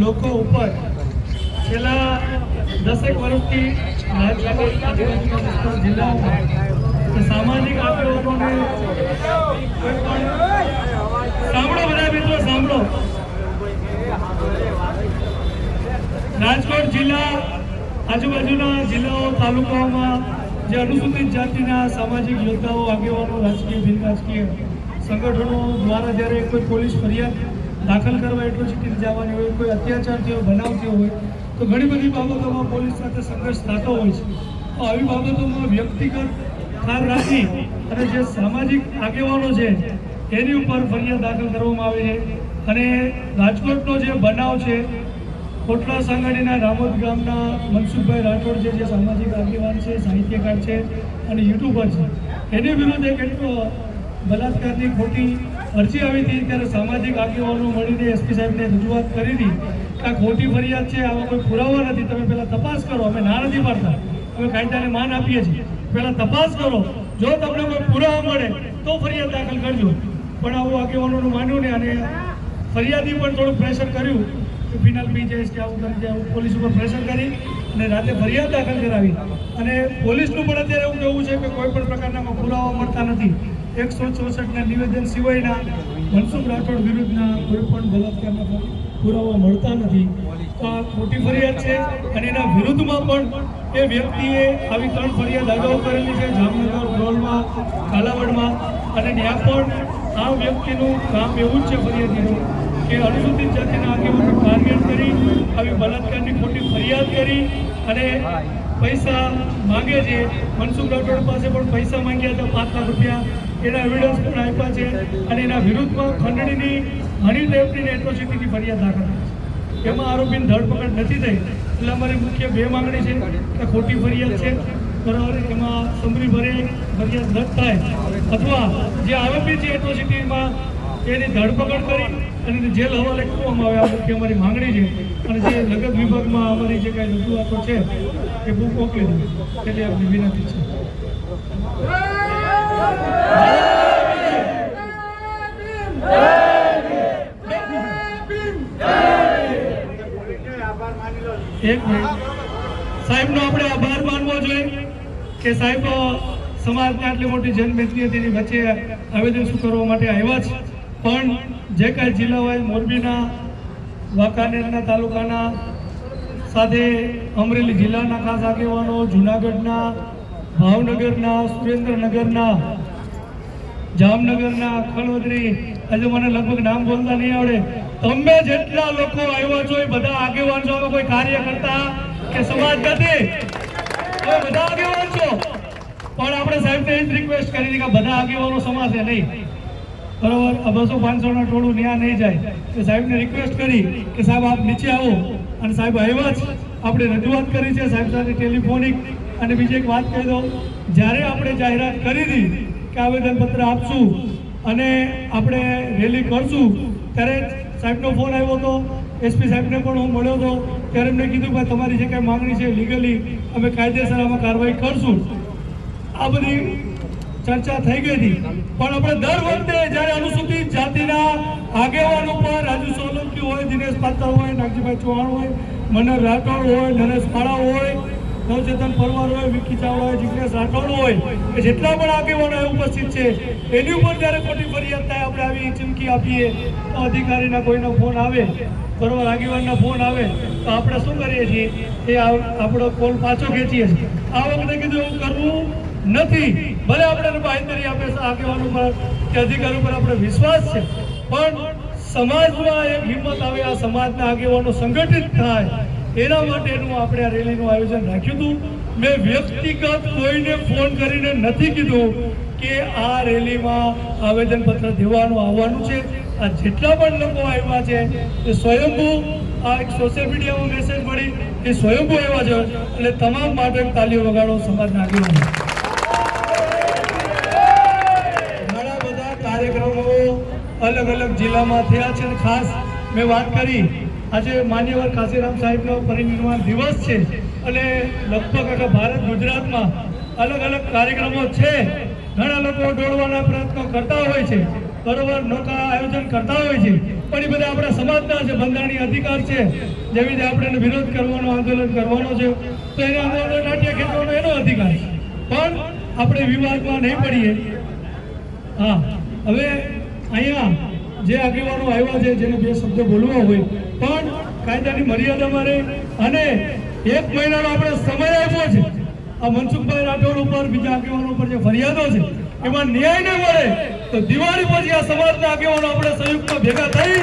લોકો ઉપર છેલ્લા દસેક વર્ષથી જિલ્લાઓમાં સામાજિક આગેવાનોને સાંભળો બધા મિત્રો, સાંભળો. રાજકોટ જિલ્લા આજુબાજુના જિલ્લાઓ, તાલુકાઓમાં જે અનુસૂચિત જાતિના સામાજિક યોદ્ધાઓ, આગેવાનો, રાજકીય બિન રાજકીય સંગઠનો દ્વારા જ્યારે કોઈ પોલીસ ફરિયાદ દાખલ કરવા એટ્રોસિટી જવાની હોય, કોઈ અત્યાચાર થયો, બનાવ થયો હોય, તો ઘણી બધી બાબતોમાં પોલીસ સાથે સંઘર્ષ થતો હોય છે. તો આવી બાબતોમાં વ્યક્તિગત ખાર રાખી અને જે સામાજિક આગેવાનો છે એની ઉપર ફરિયાદ દાખલ કરવામાં આવે છે. અને રાજકોટનો જે બનાવ છે, કોટલા સાંગાણીના રામોદ ગામના મનસુખભાઈ રાઠોડ છે, જે સામાજિક આગેવાન છે, સાહિત્યકાર છે અને યુટ્યુબર છે. એની વિરુદ્ધ એક એટલો બલાત્કારની ખોટી અરજી આવી હતી ત્યારે સામાજિક આગેવાનો મળીને એસપી સાહેબને રજૂઆત કરી હતી કે આ ખોટી ફરિયાદ છે, આવા કોઈ પુરાવા નથી. તમે પહેલાં તપાસ કરો, અમે ના નથી પાડતા. અમે કાયદાને માન આપીએ છીએ. પહેલાં તપાસ કરો. જો તમને કોઈ પુરાવા મળે, તો ફરિયાદ દાખલ કરજો. પણ આવું આગેવાનોનું માન્યું ને અને ફરિયાદી પણ થોડું પ્રેશર કર્યું. કે ફિનાલ પી જઈશ કે આવું કરી જાય પોલીસ ઉપર પ્રેશર કરી અને રાતે ફરિયાદ દાખલ કરાવી. અને પોલીસનું પણ અત્યારે એવું કહેવું છે કે કોઈ પણ પ્રકારના પુરાવા મળતા નથી. એકસો ચોસઠના નિવેદન સિવાયના મનસુખ રાઠોડ વિરુદ્ધના કોઈ પણ બલાત્કારના પુરાવા મળતા નથી. તો આ ખોટી ફરિયાદ છે અને એના વિરુદ્ધમાં પણ એ વ્યક્તિએ આવી ત્રણ ફરિયાદ અગાઉ કરેલી છે, જામનગર રોલમાં કાલાવડમાં. અને ત્યાં પણ આ વ્યક્તિનું કામ એવું જ છે ફરિયાદીનું કે અનુસૂચિત જાતિના આગેવાનો ટાર્ગેટ કરી, આવી બલાત્કારની ખોટી ફરિયાદ કરી અને પૈસા માંગે છે. મનસુખ રાઠોડ પાસે પણ પૈસા માંગ્યા હતા, પાંચ લાખ રૂપિયા. એના એવિડન્સ પણ આપ્યા છે અને એના વિરુદ્ધમાં ખંડણીની હની ટેપની એટ્રોસિટીની ફરિયાદ દાખલ છે. એમાં આરોપીની ધરપકડ નથી થઈ, એટલે અમારી મુખ્ય બે માંગણી છે કે ખોટી ફરિયાદ છે, બરાબર? એમાં સમરી ભરે ફરિયાદ રદ થાય. અથવા જે આરોપી છે એટ્રોસિટીમાં એની ધરપકડ કરી અને જેલ હવાલે કરવામાં આવે, આ મુખ્ય અમારી માંગણી છે. અને જે નગર વિભાગમાં અમારી જે કાંઈ રજૂઆતો છે, એ બુક મોકલી દઉં એટલે આપણી વિનંતી છે. એક મિનિટ. સાહેબનો આપણે આભાર માનવો જોઈએ કે સાહેબ સમાજને આટલી મોટી જનમેદની હતી એની વચ્ચે આવેદન શું કરવા માટે આવ્યા છે. પણ જે કાંઈ જિલ્લા હોય મોરબીના, વાંકાનેરના તાલુકાના, સાથે અમરેલી જિલ્લાના ખાસ આગેવાનો, જુનાગઢના ભાવનગરના, સુરેન્દ્રનગરના, જામનગરના ખલોદરી આજે મને લગભગ નામ બોલતા નહીં આવડે. તમે જેટલા લોકો આવ્યા છો એ બધા આગેવાન છો. અમે કોઈ કાર્યકર્તા કે સમાજ નથી? તમે બધા આગેવાન છો. પણ આપણે સાહેબને એ જ રિક્વેસ્ટ કરી હતી કે બધા આગેવાનો સમાજે નહીં. બરોબર? આ બસો પાંચસો ના ટોળું ન્યા નહીં જાય. તો સાહેબને રિક્વેસ્ટ કરી કે સાહેબ આપ નીચે આવો. અને સાહેબ આવ્યા જ. આપણે રજૂઆત કરી છે. સાહેબ સાથે ટેલિફોનિક અને બીજી એક વાત કહી દઉં, જ્યારે આપણે જાહેરાત કરી હતી કે આવેદનપત્ર આપશું અને આપણે રેલી કરશું, ત્યારે સાહેબનો ફોન આવ્યો હતો એસપી સાહેબને પણ હું મળ્યો હતો, ત્યારે એમને કીધું કે તમારી જે કાંઈ માંગણી છે લીગલી અમે કાયદેસર આમાં કાર્યવાહી કરશું. આ બધી ચર્ચા થઈ ગઈ હતી. પણ આપણે દર વખતે જ્યારે અનુસૂચિત જાતિના આગેવાન ઉપર રાજુ સોલંકી હોય, દિનેશ પાત્ર હોય, નાગજીભાઈ ચૌહાણ હોય મનર રાઠોડ હોય, નરેશ પાળા હોય નવચેતન પરમાર હોય, વિકી ચાવડા હોય, જિગ્નેશ રાઠોડ હોય, કે જેટલા પણ આગેવાનો ઉપસ્થિત છે, એની ઉપર જ્યારે ખોટી ફરિયાદ થાય, આપણે આવી ચીમકી આપીએ, તો અધિકારીના કોઈનો ફોન આવે બરોબર આગેવાનના ફોન આવે, તો આપણે શું કરીએ છીએ? એ આપણો કોલ પાછો ખેંચીએ છીએ. આ વખતે કીધું, એવું કરવું નથી. ભલે આપણે બાંહેધરી આપે, આગેવાન ઉપર, કે અધિકારી ઉપર આપણે વિશ્વાસ છે, પણ સમાજમાં એક હિંમત આવે, આ સમાજના આગેવાનો સંગઠિત થાય એના માટેનું આપણે આ રેલીનું આયોજન રાખ્યું હતું. મેં વ્યક્તિગત કોઈને ફોન કરીને નથી કીધું કે આ રેલીમાં આવેદનપત્ર દેવાનું આવવાનું છે. આ જેટલા પણ લોકો આવ્યા છે, એ સ્વયંભૂ આ એક સોશિયલ મીડિયામાં મેસેજ મળી, એ સ્વયંભૂ આવ્યા છે. એટલે તમામ માટે તાલીઓ વગાડો, સમાજના નાગરિકો ઘણા બધા કાર્યક્રમો અલગ અલગ જિલ્લામાં થયા છે ખાસ મેં વાત કરી આજે માન્યવર કાશીરામ સાહેબનો પરિનિર્વાણ દિવસ છે અને લગભગ આખા ભારત ગુજરાતમાં અલગ અલગ કાર્યક્રમો છે. ઘણા લોકો દોડવાના પ્રયત્નો કરતા હોય છે બરોબર નોકા આયોજન કરતા હોય છે, પણ એ બધા આપણા સમાજના છે બંધારણીય અધિકાર છે. જેવી રીતે આપણે વિરોધ કરવાનો, આંદોલન કરવાનો છે, તો એને આંદોલન નાટ્ય ખેંચવાનો એનો અધિકાર છે. પણ આપણે વિવાદમાં નહીં પડીએ. હા, હવે અહીંયા જે આગેવાનો આવ્યા છે, જેને બે શબ્દો બોલવા હોય, પણ કાયદાની મર્યાદામાં રહે અને એક મહિનાનો આપણે સમય આપ્યો છે. આ મનસુખભાઈ રાઠોડ ઉપર બીજા આગેવાનો ઉપર જે ફરિયાદો છે, એમાં ન્યાય ન મળે તો દિવાળી પછી આ સમાજના આગેવાનો આપણે સંયુક્ત ભેગા થઈ